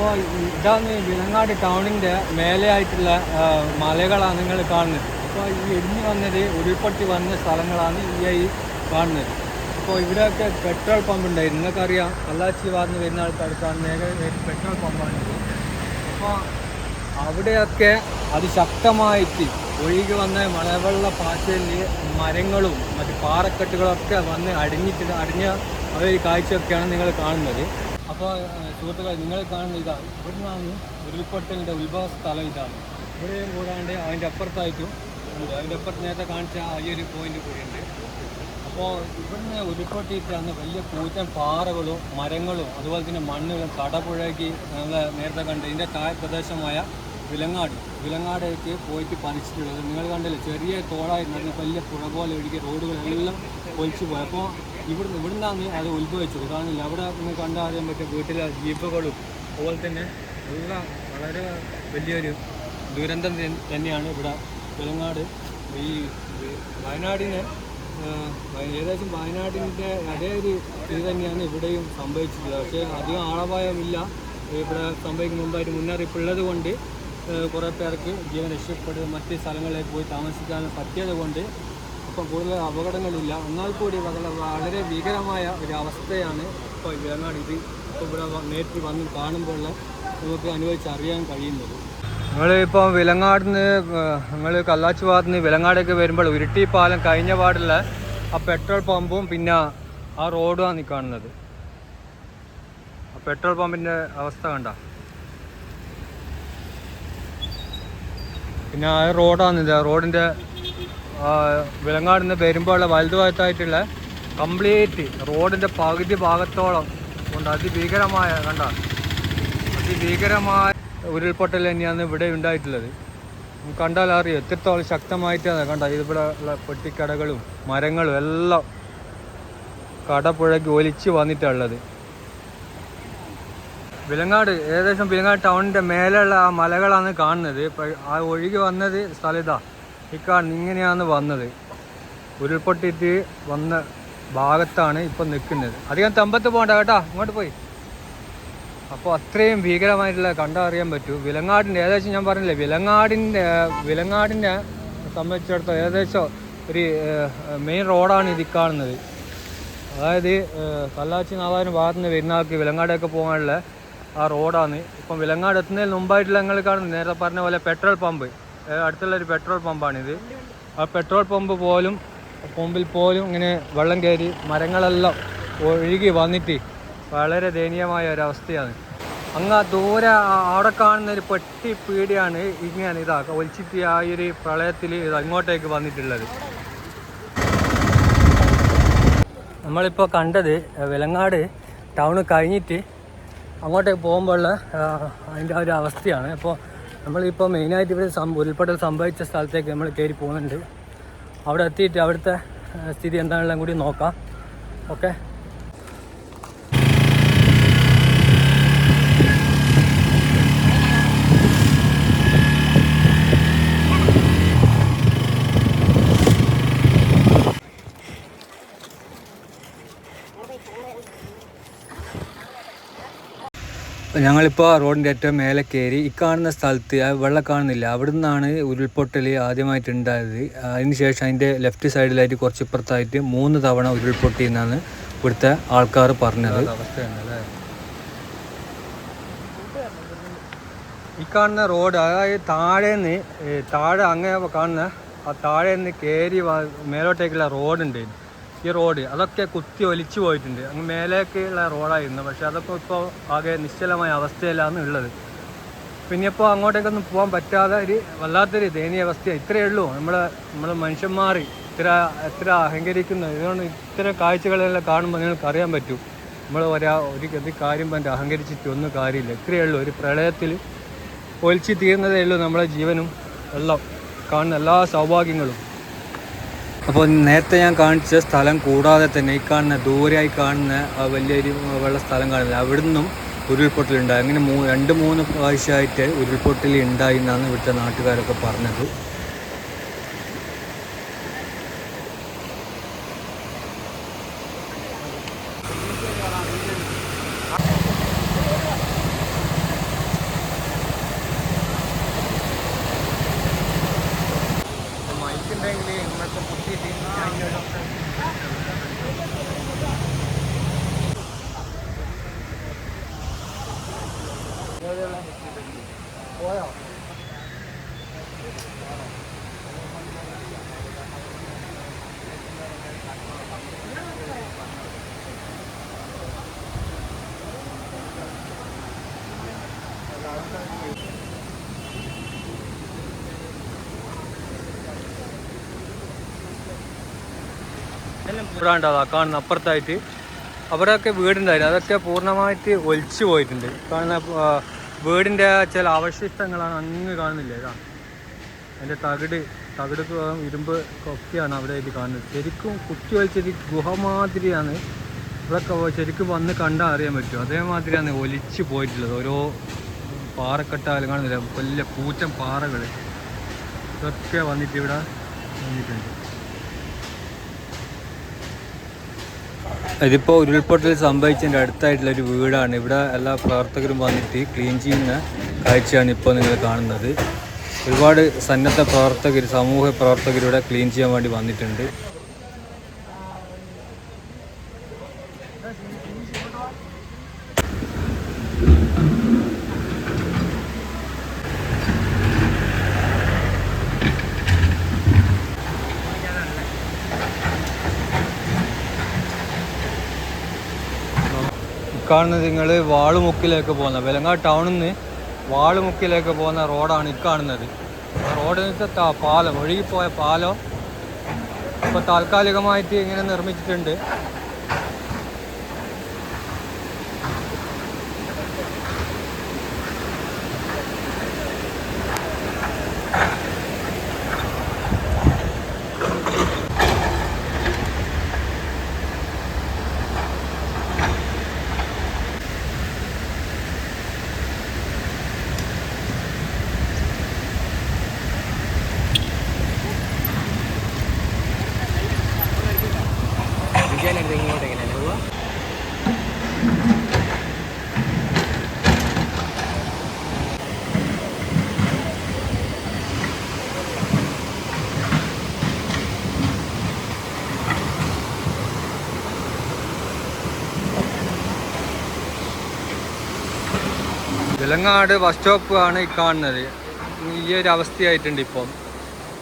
അപ്പോൾ ഇതാണ് വിലങ്ങാട് ടൗണിന്റെ മേലെയായിട്ടുള്ള മലകളാണ് നിങ്ങൾ കാണുന്നത്. അപ്പോൾ ഈ ഇടിഞ്ഞു വന്നത് ഉരുൾപൊട്ടി വന്ന സ്ഥലങ്ങളാണ് ഈ കാണുന്നത്. അപ്പോൾ ഇവിടെയൊക്കെ പെട്രോൾ പമ്പ് ഉണ്ടായിരുന്നു. നിങ്ങൾക്കറിയാം കല്ലാച്ചി വാർന്ന് വരുന്ന ആൾക്കാർക്ക് കാണുന്ന ഏക പെട്രോൾ പമ്പാണ് അപ്പോൾ അവിടെയൊക്കെ അതിശക്തമായിട്ട് ഒഴുകി വന്ന മലവെള്ള പാച്ചലിൽ മരങ്ങളും മറ്റ് പാറക്കെട്ടുകളൊക്കെ വന്ന് അടിഞ്ഞിട്ട് അടിഞ്ഞ ആ കാഴ്ചയൊക്കെയാണ് നിങ്ങൾ കാണുന്നത്. അപ്പോൾ സുഹൃത്തുക്കളെ നിങ്ങൾ കാണുന്ന ഇതാണ് ഇവിടുന്നാണ് ഉരുൾപൊട്ടലിന്റെ ഉത്ഭവ സ്ഥലം ഇതാണ്. ഇവിടെയും കൂടാണ്ട് അതിന്റെ അപ്പുറത്തായിട്ടും അതിന്റെ അപ്പുറത്ത് നേരത്തെ കാണിച്ച ആ ഈ ഒരു പോയിന്റ് കൂടിയുണ്ട്. അപ്പോൾ ഇവിടുന്ന് ഉരുൾപൊട്ടിയിട്ടാണ് വലിയ കൂറ്റൻ പാറകളും മരങ്ങളും അതുപോലെ തന്നെ മണ്ണുകളും കടപുഴകി നമ്മൾ നേരത്തെ കണ്ട് ഇതിന്റെ താഴെ പ്രദേശമായ വിലങ്ങാട്. വിലങ്ങാടേക്ക് പോയിട്ട് പതിച്ചിട്ടുള്ളത്. നിങ്ങൾ കണ്ടില്ലേ ചെറിയ തോടായിരുന്നു വലിയ പുഴ പോലെ ഒഴുകിയ റോഡുകളെല്ലാം പൊലിച്ചു പോയി. അപ്പോൾ ഇവിടുന്ന് ഇവിടുന്നാണ് അത് ഉത്ഭവിച്ചത്. കാണില്ല അവിടെ നിങ്ങൾ കണ്ടാൽ അറിയാൻ പറ്റും വീട്ടിലെ ജീപ്പുകളും അതുപോലെ തന്നെ എല്ലാം വളരെ വലിയൊരു ദുരന്തം തന്നെയാണ് ഇവിടെ വിലങ്ങാട് ഈ വയനാടിനെ ഏകദേശം വയനാടിന്റെ അതേ ഒരു ഇത് തന്നെയാണ് ഇവിടെയും സംഭവിച്ചിട്ടുള്ളത് പക്ഷേ അധികം ആളപായമില്ല. ഇവിടെ സംഭവിക്കുന്ന മുമ്പായിട്ട് മുന്നറിയിപ്പ് ഉള്ളത് കൊണ്ട് കുറേ പേർക്ക് ജീവൻ രക്ഷപ്പെട്ട് മറ്റ് സ്ഥലങ്ങളിലേക്ക് പോയി താമസിക്കാൻ പറ്റിയത് കൊണ്ട് ഇപ്പം കൂടുതൽ അപകടങ്ങളില്ല. എന്നാൽ കൂടി വളരെ ഭീകരമായ ഒരു അവസ്ഥയാണ് ഇപ്പോൾ വേണാട് ഇത് ഇപ്പോൾ ഇവിടെ നേരിട്ട് വന്ന് കാണുമ്പോൾ നമുക്ക് അനുഭവിച്ചറിയാൻ കഴിയുന്നത്. നമ്മളിപ്പോൾ വിലങ്ങാടിന്ന് നമ്മൾ കല്ലാച്ചി ഭാഗത്ത് നിന്ന് വിലങ്ങാടേക്ക് വരുമ്പോൾ ഉരുട്ടി പാലം കഴിഞ്ഞ പാടുള്ള ആ പെട്രോൾ പമ്പും പിന്നെ ആ റോഡുമാണ് ഈ കാണുന്നത്. ആ പെട്രോൾ പമ്പിന്റെ അവസ്ഥ കണ്ട. പിന്നെ ആ റോഡാണ് ഇത്. റോഡിന്റെ വിലങ്ങാട് വരുമ്പോഴുള്ള വലതുഭാഗത്തായിട്ടുള്ള കംപ്ലീറ്റ് റോഡിന്റെ പകുതി ഭാഗത്തോളം ഉണ്ട് അതിഭീകരമായ കണ്ട? അതിഭീകരമായ ഉരുൾപൊട്ടൽ തന്നെയാണ് ഇവിടെ ഉണ്ടായിട്ടുള്ളത്. കണ്ടാൽ അറിയാം? എത്രത്തോളം ശക്തമായിട്ടാണ് കണ്ട? ഇവിടെ ഉള്ള പെട്ടിക്കടകളും മരങ്ങളും എല്ലാം കടപുഴകി ഒലിച്ച് വന്നിട്ടുള്ളത്. വിലങ്ങാട് ഏകദേശം വിലങ്ങാട് ടൗണിന്റെ മേലെയുള്ള ആ മലകളാണ് കാണുന്നത്. ആ ഒഴുകി വന്നത് സ്ഥലം ഇതാ. ഈ ഇങ്ങനെയാണ് വന്നത്. ഉരുൾപൊട്ടിട്ട് വന്ന ഭാഗത്താണ് ഇപ്പം നിൽക്കുന്നത്. അധികം തമ്പത്ത് പോകണ്ട കേട്ടോ ഇങ്ങോട്ട് പോയി. അപ്പോൾ അത്രയും ഭീകരമായിട്ടുള്ള കണ്ടറിയാൻ പറ്റൂ വിലങ്ങാടിന്റെ ഏകദേശം ഞാൻ പറഞ്ഞില്ലേ വിലങ്ങാടിന്റെ വിലങ്ങാടിനെ സംബന്ധിച്ചിടത്തോളം ഏകദേശം ഒരു മെയിൻ റോഡാണ് ഇത് കാണുന്നത്. അതായത് കല്ലാച്ചി നാവാനും ഭാഗത്ത് നിന്ന് വരുന്ന ആൾക്ക് വിലങ്ങാടൊക്കെ പോകാനുള്ള ആ റോഡാണ് ഇപ്പം വിലങ്ങാട് എത്തുന്നതിന് മുമ്പായിട്ടുള്ള ഞങ്ങൾ കാണുന്നത് നേരത്തെ പറഞ്ഞ പോലെ പെട്രോൾ പമ്പ് അടുത്തുള്ള ഒരു പെട്രോൾ പമ്പാണിത്. ആ പെട്രോൾ പമ്പ് പോലും പമ്പിൽ പോലും ഇങ്ങനെ വെള്ളം കയറി മരങ്ങളെല്ലാം ഒഴുകി വന്നിട്ട് വളരെ ദയനീയമായ ഒരവസ്ഥയാണ് അങ്ങ് ദൂരെ അവിടെ കാണുന്ന ഒരു പെട്ടി പീടിയാണ് ഇങ്ങനെ ഇതാ ഒലിച്ചിട്ട് ആ ഒരു പ്രളയത്തിൽ ഇത് അങ്ങോട്ടേക്ക് വന്നിട്ടുള്ളത്. നമ്മളിപ്പോൾ കണ്ടത് വിലങ്ങാട് ടൗൺ കഴിഞ്ഞിട്ട് അങ്ങോട്ടേക്ക് പോകുമ്പോഴുള്ള അതിന്റെ ഒരു അവസ്ഥയാണ്. അപ്പോൾ നമ്മളിപ്പോൾ മെയിനായിട്ട് ഇവിടെ സം ഉരുൾപൊട്ടൽ സംഭവിച്ച സ്ഥലത്തേക്ക് നമ്മൾ കയറി പോകുന്നുണ്ട്. അവിടെ എത്തിയിട്ട് അവിടുത്തെ സ്ഥിതി എന്താണെല്ലാം കൂടി നോക്കാം. ഓക്കെ ഞങ്ങളിപ്പോൾ റോഡിന്റെ ഏറ്റവും മേലെ കയറി ഈ കാണുന്ന സ്ഥലത്ത് വെള്ളം കാണുന്നില്ല. അവിടെ നിന്നാണ് ഉരുൾപൊട്ടൽ ആദ്യമായിട്ട് ഉണ്ടായത് അതിന് ശേഷം അതിന്റെ ലെഫ്റ്റ് സൈഡിലായിട്ട് കുറച്ച് ഇപ്പുറത്തായിട്ട് മൂന്ന് തവണ ഉരുൾപൊട്ടി എന്നാണ് ഇവിടുത്തെ ആൾക്കാർ പറഞ്ഞത്. ഈ കാണുന്ന റോഡ് അതായത് താഴേന്ന് നിന്ന് താഴെ അങ്ങനെ കാണുന്ന ആ താഴേന്ന് കയറി മേലോട്ടേക്കുള്ള റോഡ് റോഡുണ്ട്. ഈ റോഡ് അതൊക്കെ കുത്തി ഒലിച്ചു പോയിട്ടുണ്ട്. അങ്ങ് മേലേക്കുള്ള റോഡായിരുന്നു. പക്ഷെ അതൊക്കെ ഇപ്പോൾ ആകെ നിശ്ചലമായ അവസ്ഥയിലാണ് ഉള്ളത്. പിന്നെ ഇപ്പോൾ അങ്ങോട്ടേക്കൊന്നും പോകാൻ പറ്റാതെ ഒരു വല്ലാത്തൊരു ദയനീയ അവസ്ഥയാണ് ഇത്രയേ ഉള്ളൂ. നമ്മൾ നമ്മൾ മനുഷ്യന്മാർ ഇത്ര എത്ര അഹങ്കരിക്കുന്നു ഇതുകൊണ്ട് ഇത്ര കാഴ്ചകളെല്ലാം കാണുമ്പോൾ നിങ്ങൾക്ക് അറിയാൻ പറ്റും. നമ്മൾ ഒരാ ഒരു ഗതി കാര്യം പറഞ്ഞിട്ട് അഹങ്കരിച്ചിട്ട് ഒന്നും കാര്യമില്ല. ഇത്രയേ ഉള്ളൂ. ഒരു പ്രളയത്തിൽ ഒലിച്ചു തീർന്നതേ ഉള്ളൂ നമ്മളെ ജീവനും എല്ലാം കാണുന്ന എല്ലാ സൗഭാഗ്യങ്ങളും. അപ്പോൾ നേരത്തെ ഞാൻ കാണിച്ച സ്ഥലം കൂടാതെ തന്നെ ഈ കാണുന്ന ദൂരെയായി കാണുന്ന വലിയൊരു വെള്ള സ്ഥലം കാണുന്നത് അവിടെ നിന്നും ഉരുൾപൊട്ടലുണ്ടായി അങ്ങനെ മൂ രണ്ട് മൂന്ന് പ്രാവശ്യമായിട്ട് ഉരുൾപൊട്ടൽ ഉണ്ടായി എന്നാണ് ഇവിടുത്തെ നാട്ടുകാരൊക്കെ പറഞ്ഞത്. പോയോ ഇവിടെ ഉണ്ടാവാ കാണുന്ന അപ്പുറത്തായിട്ട്. അവിടെയൊക്കെ വീടുണ്ടായിരുന്നു. അതൊക്കെ പൂർണമായിട്ട് ഒലിച്ചു പോയിട്ടുണ്ട്. കാണുന്ന വീടിന്റെ ചില അവശിഷ്ടങ്ങളാണ് അങ്ങ് കാണുന്നില്ല? ഇതാ. അതിന്റെ തകിട് തകിട് ഇരുമ്പ് കൊക്കെയാണ് അവിടെ ഇത് കാണുന്നത്. ശരിക്കും കുത്തി വലിച്ചൊരു ഗുഹ മാതിരിയാണ്. ഇവിടെ ശരിക്കും വന്ന് കണ്ടാൽ അറിയാൻ പറ്റും. അതേമാതിരിയാണ് ഒലിച്ചു പോയിട്ടുള്ളത്. ഓരോ പാറക്കെട്ടാലും കാണുന്നില്ല? വലിയ പൂച്ചൻ പാറകൾ ഇതൊക്കെ വന്നിട്ട് ഇവിടെ വന്നിട്ടുണ്ട്. ഇതിപ്പോൾ ഉരുൾപൊട്ടൽ സംഭവിച്ചതിന്റെ അടുത്തായിട്ടുള്ള ഒരു വീടാണ്. ഇവിടെ എല്ലാ പ്രവർത്തകരും വന്നിട്ട് ക്ലീൻ ചെയ്യുന്ന കാഴ്ചയാണ് ഇപ്പോൾ നിങ്ങൾ കാണുന്നത്. ഒരുപാട് സന്നദ്ധ പ്രവർത്തകർ സമൂഹ പ്രവർത്തകർ ഇവിടെ ക്ലീൻ ചെയ്യാൻ വേണ്ടി വന്നിട്ടുണ്ട്. കാണുന്നത് നിങ്ങൾ വാളുമുക്കിലേക്ക് പോകുന്ന വെലങ്ങാട് ടൗണിൽ നിന്ന് വാളുമുക്കിലേക്ക് പോകുന്ന റോഡാണ് ഈ കാണുന്നത്. റോഡ് വെച്ചാൽ പാലം ഒഴുകിപ്പോയ പാലം ഇപ്പോൾ താൽക്കാലികമായിട്ട് ഇങ്ങനെ നിർമ്മിച്ചിട്ടുണ്ട്. വിലങ്ങാട് ബസ് സ്റ്റോപ്പ് ആണ് ഈ കാണുന്നത്. ഈ ഒരു അവസ്ഥയായിട്ടുണ്ട് ഇപ്പം.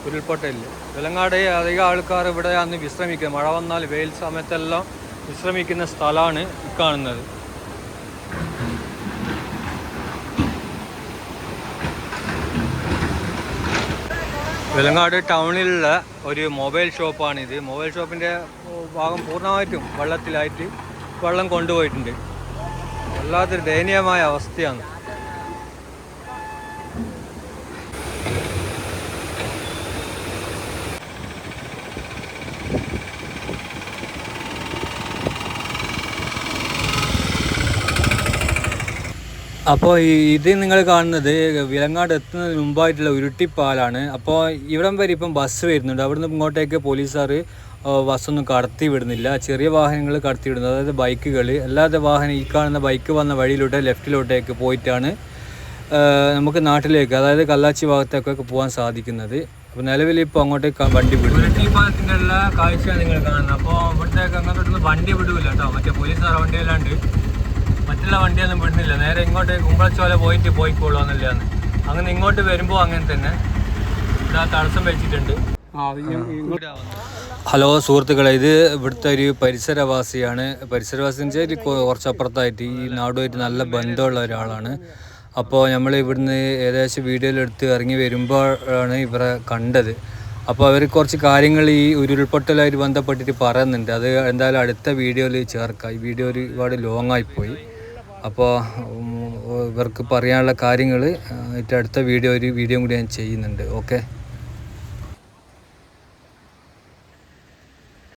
ഉരുൾപൊട്ടലിൽ വിലങ്ങാട് അധികം ആൾക്കാർ ഇവിടെ അന്ന് വിശ്രമിക്കുന്നത്. മഴ വന്നാൽ വെയിൽ സമയത്തെല്ലാം വിശ്രമിക്കുന്ന സ്ഥലമാണ് ഈ കാണുന്നത്. വിലങ്ങാട് ടൗണിലുള്ള ഒരു മൊബൈൽ ഷോപ്പാണിത്. മൊബൈൽ ഷോപ്പിന്റെ ഭാഗം പൂർണമായിട്ടും വെള്ളത്തിലായിട്ട് വെള്ളം കൊണ്ടുപോയിട്ടുണ്ട്. വല്ലാത്തൊരു ദയനീയമായ അവസ്ഥയാണ്. അപ്പോൾ ഇത് നിങ്ങൾ കാണുന്നത് വിലങ്ങാട് എത്തുന്നതിന് മുമ്പായിട്ടുള്ള ഉരുട്ടിപ്പാലാണ്. അപ്പോൾ ഇവിടം വരെ ഇപ്പം ബസ് വരുന്നുണ്ട്. അവിടുന്ന് ഇങ്ങോട്ടേക്ക് പോലീസുകാർ ബസ്സൊന്നും കടത്തി വിടുന്നില്ല. ചെറിയ വാഹനങ്ങൾ കടത്തി വിടുന്നത് അതായത് ബൈക്കുകൾ അല്ലാതെ വാഹനം ഈ കാണുന്ന ബൈക്ക് വന്ന വഴിയിലൂടെ ലെഫ്റ്റിലോട്ടേക്ക് പോയിട്ടാണ് നമുക്ക് നാട്ടിലേക്ക് അതായത് കല്ലാച്ചി ഭാഗത്തേക്കൊക്കെ പോകാൻ സാധിക്കുന്നത്. അപ്പോൾ നിലവിൽ ഇപ്പോൾ അങ്ങോട്ടേക്ക് വണ്ടി വിടും ഉരുട്ടിപ്പാലത്തിന്റെ എല്ലാ കാഴ്ചയാണ് നിങ്ങൾ കാണുന്നത്. അപ്പോൾ ഇവിടത്തേക്ക് അങ്ങോട്ടൊന്നും വണ്ടി വിടില്ല കേട്ടോ. മറ്റേ പോലീസുകാർ വണ്ടിയിലാണ്ട് മറ്റുള്ള വണ്ടിയൊന്നും വിടുന്നില്ല. നേരെ ഇങ്ങോട്ട് കുമ്പളച്ചോല പോയിട്ട് പോയിക്കോളൂ എന്നല്ലാന്ന് അങ്ങനെ ഇങ്ങോട്ട് വരുമ്പോൾ അങ്ങനെ തന്നെ ഇതാ തടസ്സം വെച്ചിട്ടുണ്ട്. ഹലോ സുഹൃത്തുക്കളെ ഇത് ഇവിടുത്തെ ഒരു പരിസരവാസിയാണ്. പരിസരവാസി എന്ന് വെച്ചാൽ കുറച്ചപ്പുറത്തായിട്ട് ഈ നാടുമായിട്ട് നല്ല ബന്ധമുള്ള ഒരാളാണ്. അപ്പോൾ നമ്മൾ ഇവിടുന്ന് ഏകദേശം വീഡിയോയിലെടുത്ത് ഇറങ്ങി വരുമ്പോഴാണ് ഇവരെ കണ്ടത്. അപ്പോൾ അവർ കുറച്ച് കാര്യങ്ങൾ ഈ ഉരുൾപൊട്ടലായിട്ട് ബന്ധപ്പെട്ടിട്ട് പറയുന്നുണ്ട്. അത് എന്തായാലും അടുത്ത വീഡിയോയിൽ ചേർക്കാം. ഈ വീഡിയോ ഒരുപാട് ലോങ് ആയിപ്പോയി അപ്പോൾ ഇവർക്ക് പറയാനുള്ള കാര്യങ്ങൾ ഏറ്റവും അടുത്ത വീഡിയോ ഒരു വീഡിയോയും കൂടി ഞാൻ ചെയ്യുന്നുണ്ട്. ഓക്കെ?